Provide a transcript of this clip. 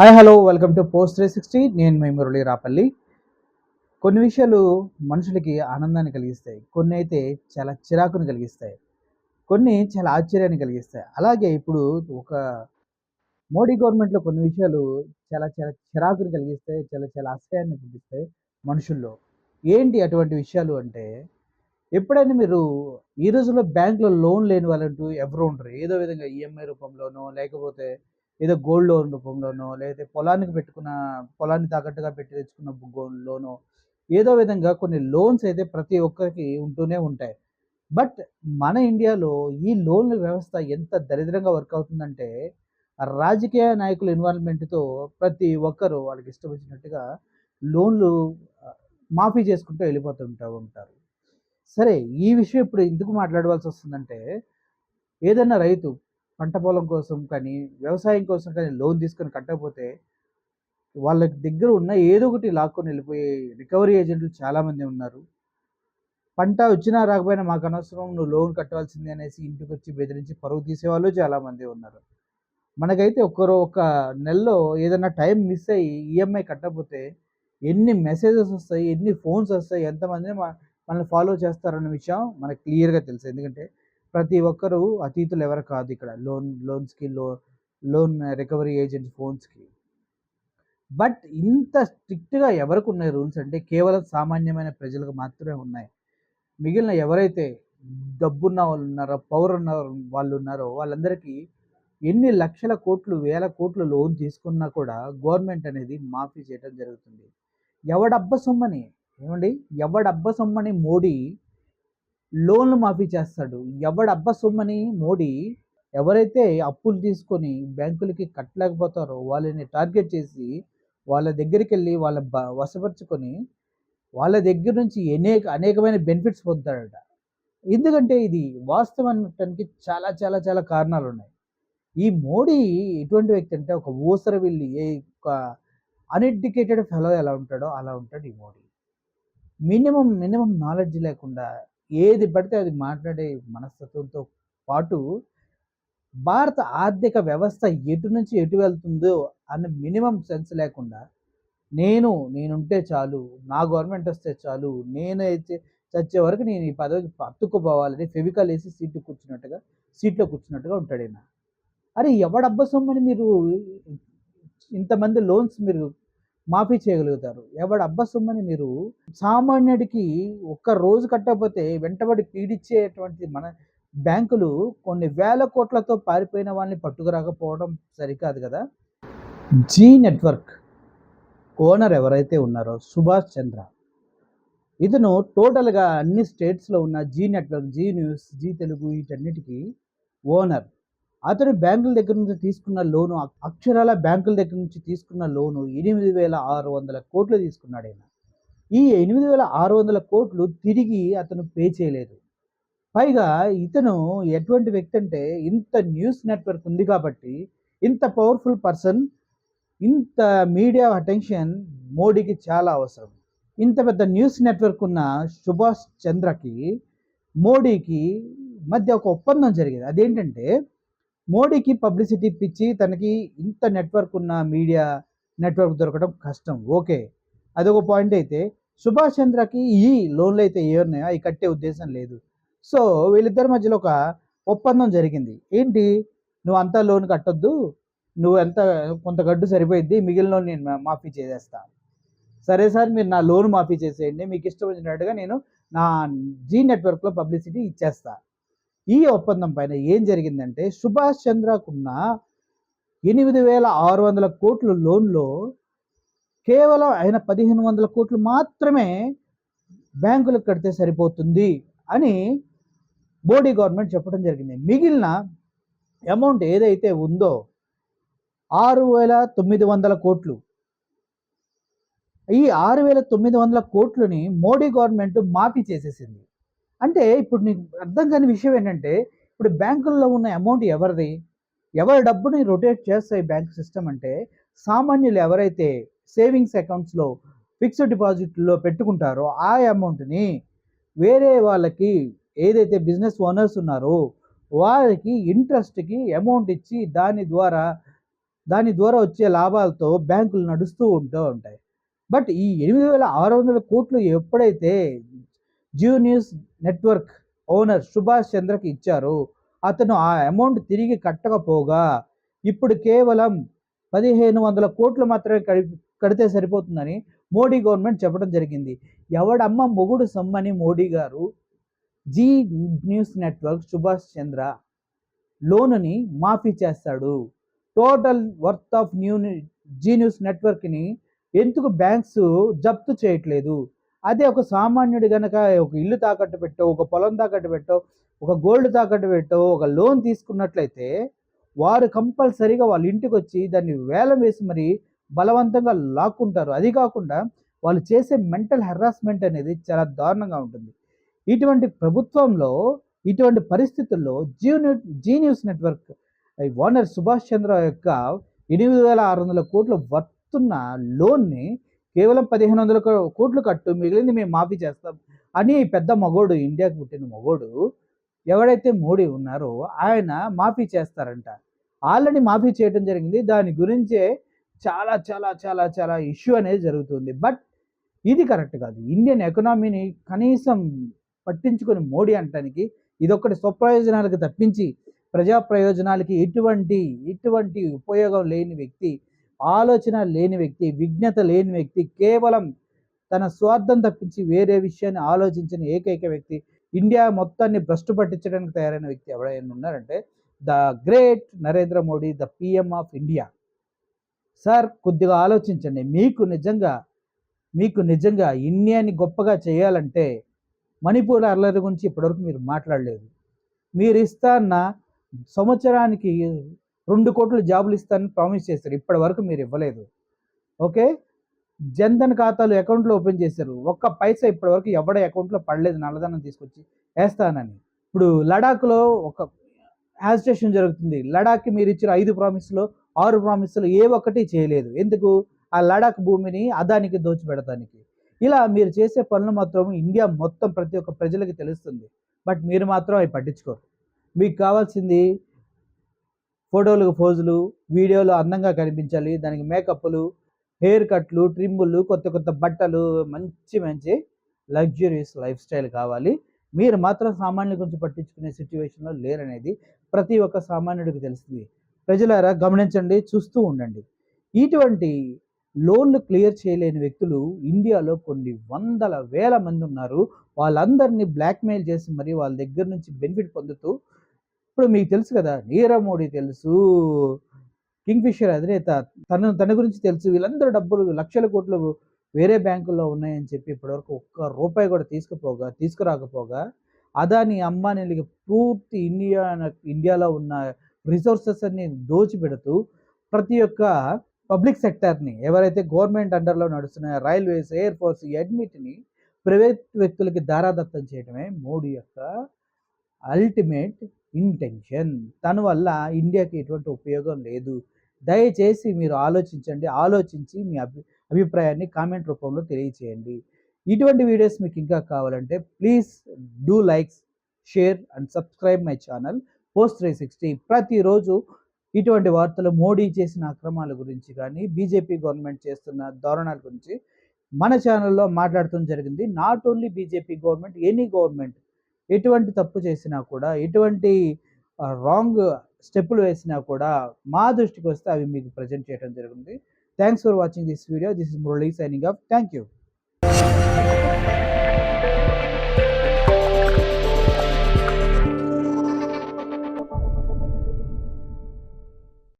Hi hello welcome to post three sixty నేను మీ మురళి రాపల్లి. కొన్ని విషయాలు మనుషులకి ఆనందాన్ని కలిగిస్తాయి కొన్ని అయితే చాలా చిరాకుని కలిగిస్తాయి కొన్ని చాలా ఆశ్చర్యాన్ని కలిగిస్తాయి. అలాగే ఇప్పుడు ఒక మోడీ గవర్నమెంట్లో కొన్ని విషయాలు చాలా చాలా చిరాకుని కలిగిస్తాయి చాలా చాలా అసహ్యాన్ని పుట్టిస్తాయి మనుషుల్లో. ఏంటి అటువంటి విషయాలు అంటే ఎప్పుడైనా మీరు ఈ రోజుల్లో బ్యాంకులో లోన్ లేని వాళ్ళంటూ ఎవరు ఉండరు. ఏదో విధంగా ఈఎంఐ రూపంలోనో లేకపోతే ఏదో గోల్డ్ లోన్ రూపంలోనో లేదా పొలానికి పెట్టుకున్న పొలాన్ని తాకట్టుగా పెట్టి తెచ్చుకున్న గోల్డ్ లోనో ఏదో విధంగా కొన్ని లోన్స్ అయితే ప్రతి ఒక్కరికి ఉంటూనే ఉంటాయి. బట్ మన ఇండియాలో ఈ లోన్ల వ్యవస్థ ఎంత దరిద్రంగా వర్క్ అవుతుందంటే రాజకీయ నాయకుల ఇన్వాల్వ్మెంట్తో ప్రతి ఒక్కరు వాళ్ళకి ఇష్టం వచ్చినట్టుగా లోన్లు మాఫీ చేసుకుంటూ వెళ్ళిపోతుంటూ ఉంటారు. సరే ఈ విషయం ఇప్పుడు ఎందుకు మాట్లాడవలసి వస్తుందంటే ఏదైనా రైతు పంట పొలం కోసం కానీ వ్యవసాయం కోసం కానీ లోన్ తీసుకొని కట్టకపోతే వాళ్ళ దగ్గర ఉన్న ఏదో ఒకటి లాక్కొని వెళ్ళిపోయే రికవరీ ఏజెంట్లు చాలామంది ఉన్నారు. పంట వచ్చినా రాకపోయినా మాకు అనవసరం నువ్వు లోన్ కట్టవలసింది అనేసి ఇంటికి వచ్చి బెదిరించి పరువు తీసేవాళ్ళు చాలామంది ఉన్నారు. మనకైతే ఒక్కరో ఒక నెలలో ఏదైనా టైం మిస్ అయ్యి ఈఎంఐ కట్టకపోతే ఎన్ని మెసేజెస్ వస్తాయి ఎన్ని ఫోన్స్ వస్తాయి ఎంతమందిని మన మనల్ని ఫాలో చేస్తారన్న విషయం మనకు క్లియర్గా తెలుసు. ఎందుకంటే ప్రతి ఒక్కరూ అతీతులు ఎవరు కాదు ఇక్కడ. లోన్ లోన్స్కి లో లోన్ రికవరీ ఏజెంట్ ఫోన్స్కి. బట్ ఇంత స్ట్రిక్ట్గా ఎవరికి ఉన్నాయి రూల్స్ అంటే కేవలం సామాన్యమైన ప్రజలకు మాత్రమే ఉన్నాయి. మిగిలిన ఎవరైతే డబ్బున్న వాళ్ళు ఉన్నారో పవర్ ఉన్న వాళ్ళు ఉన్నారో వాళ్ళందరికీ ఎన్ని లక్షల కోట్లు వేల కోట్లు లోన్ తీసుకున్నా కూడా గవర్నమెంట్ అనేది మాఫీ చేయడం జరుగుతుంది. ఎవడబ్బ సొమ్మని ఏమండి? ఎవడబ్బ సొమ్మని మోడీ లోన్లు మాఫీ చేస్తాడు. ఎవడబ్బ సొమ్మని మోడీ ఎవరైతే అప్పులు తీసుకొని బ్యాంకులకి కట్టలేకపోతారో వాళ్ళని టార్గెట్ చేసి వాళ్ళ దగ్గరికి వెళ్ళి వాళ్ళ బ వశపరుచుకొని వాళ్ళ దగ్గర నుంచి అనేక అనేకమైన బెనిఫిట్స్ పొందుతాడట. ఎందుకంటే ఇది వాస్తవం అనటానికి చాలా చాలా చాలా కారణాలు ఉన్నాయి ఈ మోడీ ఎటువంటి వ్యక్తి అంటే ఒక ఊసర వెళ్ళి ఏ ఒక అన్ఎడ్యుకేటెడ్ ఫెలో ఎలా ఉంటాడో అలా ఉంటాడు ఈ మోడీ. మినిమం మినిమం నాలెడ్జ్ లేకుండా ఏది పడితే అది మాట్లాడే మనస్తత్వంతో పాటు భారత ఆర్థిక వ్యవస్థ ఎటు నుంచి ఎటు వెళ్తుందో అన్న మినిమం సెన్స్ లేకుండా నేను నేనుంటే చాలు నా గవర్నమెంట్ వస్తే చాలు నేను చచ్చే వరకు నేను ఈ పదవికి పట్టుకుపోవాలని ఫెవికల్ వేసి సీట్లు కూర్చున్నట్టుగా సీట్లో కూర్చున్నట్టుగా ఉంటాడు ఆయన అరే ఎవడబ్బసమ్మని మీరు ఇంతమంది లోన్స్ మీరు మాఫీ చేయగలుగుతారు. ఎవడు అబ్బసొమ్మని మీరు సామాన్యుడికి ఒక్క రోజు కట్టకపోతే వెంటబడి పీడిచ్చేటువంటి మన బ్యాంకులు కొన్ని వేల కోట్లతో పారిపోయిన వాళ్ళని పట్టుకురాకపోవడం సరికాదు కదా? జీ నెట్వర్క్ ఓనర్ ఎవరైతే ఉన్నారో సుభాష్ చంద్ర. ఇతను టోటల్గా అన్ని స్టేట్స్లో ఉన్న Zee network Zee news Zee Telugu వీటన్నిటికీ ఓనర్. అతను బ్యాంకుల దగ్గర నుంచి తీసుకున్న లోను అక్షరాల బ్యాంకుల దగ్గర నుంచి తీసుకున్న లోను ఎనిమిది వేల ఆరు వందల కోట్లు తీసుకున్నాడు ఆయన. ఈ ఎనిమిది వేల ఆరు వందల కోట్లు తిరిగి అతను పే చేయలేదు. పైగా ఇతను ఎటువంటి వ్యక్తి అంటే ఇంత న్యూస్ నెట్వర్క్ ఉంది కాబట్టి ఇంత పవర్ఫుల్ పర్సన్ ఇంత మీడియా అటెన్షన్ మోడీకి చాలా అవసరం. ఇంత పెద్ద న్యూస్ నెట్వర్క్ ఉన్న సుభాష్ చంద్రకి మోడీకి మధ్య ఒక ఒప్పందం జరిగింది. అదేంటంటే మోడీకి పబ్లిసిటీ ఇప్పించి తనకి ఇంత నెట్వర్క్ ఉన్న మీడియా నెట్వర్క్ దొరకడం కష్టం. ఓకే. అదొక పాయింట్ అయితే సుభాష్ చంద్రకి ఈ లోన్లు అయితే ఏ ఉన్నాయో? అవి కట్టే ఉద్దేశం లేదు. సో వీళ్ళిద్దరి మధ్యలో ఒక ఒప్పందం జరిగింది. ఏంటి? నువ్వు అంతా లోన్ కట్టొద్దు. నువ్వు ఎంత కొంత గడ్డు సరిపోయింది మిగిలిన లోన్ నేను మాఫీ చేసేస్తా. సరే సార్ మీరు నా లోన్ మాఫీ చేసేయండి. మీకు ఇష్టం వచ్చినట్టుగా నేను నా జీ నెట్వర్క్లో పబ్లిసిటీ ఇచ్చేస్తాను ఈ ఒప్పందం పైన ఏం జరిగిందంటే సుభాష్ చంద్రకున్న ఎనిమిది వేల ఆరు వందల కోట్ల లోన్లో కేవలం ఆయన పదిహేను వందల కోట్లు మాత్రమే బ్యాంకులకు కడితే సరిపోతుంది అని మోడీ గవర్నమెంట్ చెప్పడం జరిగింది. మిగిలిన అమౌంట్ ఏదైతే ఉందో ఆరు వేల తొమ్మిది వందల కోట్లు. ఈ ఆరు వేల తొమ్మిది వందల కోట్లని మోడీ గవర్నమెంట్ మాఫీ చేసేసింది. అంటే ఇప్పుడు నీకు అర్థం కాని విషయం ఏంటంటే ఇప్పుడు బ్యాంకుల్లో ఉన్న అమౌంట్ ఎవరిది? ఎవరి డబ్బుని రొటేట్ చేస్తాయి బ్యాంక్ సిస్టమ్ అంటే సామాన్యులు ఎవరైతే సేవింగ్స్ అకౌంట్స్లో ఫిక్స్డ్ డిపాజిట్లో పెట్టుకుంటారో ఆ అమౌంట్ని వేరే వాళ్ళకి ఏదైతే బిజినెస్ ఓనర్స్ ఉన్నారో వారికి ఇంట్రెస్ట్కి అమౌంట్ ఇచ్చి దాని ద్వారా దాని ద్వారా వచ్చే లాభాలతో బ్యాంకులు నడుస్తూ ఉంటూ ఉంటాయి. బట్ ఈ ఎనిమిది వేల ఆరు వందల కోట్లు ఎప్పుడైతే Jio news network owner Subhash చంద్రకి ఇచ్చారు. అతను ఆ అమౌంట్ తిరిగి కట్టకపోగా ఇప్పుడు కేవలం పదిహేను వందల కోట్లు మాత్రమే కడి కడితే సరిపోతుందని మోడీ గవర్నమెంట్ చెప్పడం జరిగింది. ఎవడమ్మ మొగుడు సొమ్మని మోడీ గారు? Zee news network Subhash Chandra లోనుని మాఫీ చేస్తాడు. Total worth of new Zee news నెట్వర్క్ని ఎందుకు బ్యాంక్స్ జప్తు చేయట్లేదు? అదే ఒక సామాన్యుడు కనుక ఒక ఇల్లు తాకట్టు పెట్టో ఒక పొలం తాకట్టు పెట్టో ఒక గోల్డ్ తాకట్టు పెట్టో ఒక లోన్ తీసుకున్నట్లయితే వారు కంపల్సరీగా వాళ్ళ ఇంటికి వచ్చి దాన్ని వేలం వేసి మరి బలవంతంగా లాక్కుంటారు. అది కాకుండా వాళ్ళు చేసే మెంటల్ హెరాస్మెంట్ అనేది చాలా దారుణంగా ఉంటుంది. ఇటువంటి ప్రభుత్వంలో ఇటువంటి పరిస్థితుల్లో Jio Zee news network owner Subhash Chandra యొక్క ఎనిమిది వేల ఆరు వందల కోట్ల వర్తున్న లోన్ని కేవలం పదిహేను వందల కోట్లు కట్టు మిగిలింది మేము మాఫీ చేస్తాం అని పెద్ద మగోడు ఇండియాకు పుట్టిన మగోడు ఎవడైతే మోడీ ఉన్నారో ఆయన మాఫీ చేస్తారంట. ఆల్రెడీ మాఫీ చేయడం జరిగింది. దాని గురించే చాలా చాలా చాలా చాలా ఇష్యూ అనేది జరుగుతుంది. బట్ ఇది కరెక్ట్ కాదు. ఇండియన్ ఎకనామీని కనీసం పట్టించుకొని మోడీ అంటానికి ఇదొక్కటి స్వప్రయోజనాలకు తప్పించి ప్రజా ప్రయోజనాలకి ఎటువంటి ఎటువంటి ఉపయోగం లేని వ్యక్తి ఆలోచన లేని వ్యక్తి విజ్ఞత లేని వ్యక్తి కేవలం తన స్వార్థం తప్పించి వేరే విషయాన్ని ఆలోచించిన ఏకైక వ్యక్తి ఇండియా మొత్తాన్ని భ్రష్టు పట్టించడానికి తయారైన వ్యక్తి ఎవరైనా ఉన్నారంటే the great Narendra Modi the PM of India. Sir కొద్దిగా ఆలోచించండి. మీకు నిజంగా మీకు నిజంగా ఇండియాని గొప్పగా చేయాలంటే మణిపూర్ అల్లరి గురించి ఇప్పటివరకు మీరు మాట్లాడలేదు. మీరు ఇస్తాన్న సంవత్సరానికి రెండు కోట్ల జాబులు ఇస్తానని ప్రామిస్ చేశారు. ఇప్పటి వరకు మీరు ఇవ్వలేదు. ఓకే జన్ధన్ ఖాతాలు అకౌంట్లో ఓపెన్ చేశారు. ఒక్క పైసా ఇప్పటి వరకు ఎవడ అకౌంట్లో పడలేదు నల్లధనం తీసుకొచ్చి వేస్తానని. ఇప్పుడు లడాఖ్లో ఒక యాజిటేషన్ జరుగుతుంది. లడాఖ్కి మీరు ఇచ్చిన ఐదు ప్రామిస్లో ఆరు ప్రామిస్లు ఏ ఒక్కటి చేయలేదు. ఎందుకు? ఆ లడాక్ భూమిని అదానికి దోచిపెడతానికి. ఇలా మీరు చేసే పనులు మాత్రం ఇండియా మొత్తం ప్రతి ఒక్క ప్రజలకి తెలుస్తుంది. బట్ మీరు మాత్రం అవి పట్టించుకోరు. మీకు కావాల్సింది ఫోటోలకు ఫోజులు వీడియోలు అందంగా కనిపించాలి. దానికి మేకప్లు హెయిర్ కట్లు ట్రిమ్ములు కొత్త కొత్త బట్టలు మంచి మంచి లగ్జరీస్ లైఫ్ స్టైల్ కావాలి. మీరు మాత్రం సామాన్యుల గురించి పట్టించుకునే సిచ్యువేషన్లో లేరనేది ప్రతి ఒక్క సామాన్యుడికి తెలుస్తుంది. ప్రజలారా గమనించండి చూస్తూ ఉండండి. ఇటువంటి లోన్లు క్లియర్ చేయలేని వ్యక్తులు ఇండియాలో కొన్ని వందల వేల మంది ఉన్నారు. వాళ్ళందరినీ బ్లాక్మెయిల్ చేసి మరి వాళ్ళ దగ్గర నుంచి బెనిఫిట్ పొందుతూ ఇప్పుడు మీకు తెలుసు కదా నీరవ్ మోడీ తెలుసు కింగ్ఫిషర్ అధినేత తన తన గురించి తెలుసు వీళ్ళందరూ డబ్బులు లక్షల కోట్లు వేరే బ్యాంకుల్లో ఉన్నాయని చెప్పి ఇప్పటివరకు ఒక్క రూపాయి కూడా తీసుకుపోగా తీసుకురాకపోగా అదాని అంబానీలకి పూర్తి ఇండియా ఇండియాలో ఉన్న రిసోర్సెస్ అన్ని దోచిపెడుతూ ప్రతి ఒక్క పబ్లిక్ సెక్టర్ని ఎవరైతే గవర్నమెంట్ అండర్లో నడుస్తున్నాయో రైల్వేస్ ఎయిర్ ఫోర్స్ అడ్మిట్ని ప్రైవేట్ వ్యక్తులకి దారాదత్తం చేయడమే మోడీ యొక్క అల్టిమేట్ ఇంటెన్షన్ తన వల్ల ఇండియాకి ఎటువంటి ఉపయోగం లేదు. దయచేసి మీరు ఆలోచించండి. ఆలోచించి మీ అభి అభిప్రాయాన్ని కామెంట్ రూపంలో తెలియచేయండి. ఇటువంటి వీడియోస్ మీకు ఇంకా కావాలంటే please do likes share and subscribe my channel post three sixty. ప్రతిరోజు ఇటువంటి వార్తలు మోడీ చేసిన అక్రమాల గురించి కానీ బీజేపీ గవర్నమెంట్ చేస్తున్న దారుణాల గురించి మన ఛానల్లో మాట్లాడటం జరిగింది. Not only BJP government any government ఎటువంటి తప్పు చేసినా కూడా ఎటువంటి రాంగ్ స్టెప్పులు వేసినా కూడా మా దృష్టికి వస్తే అవి మీకు ప్రజెంట్ చేయడం జరిగింది thanks for watching this video this is Murali signing off thank you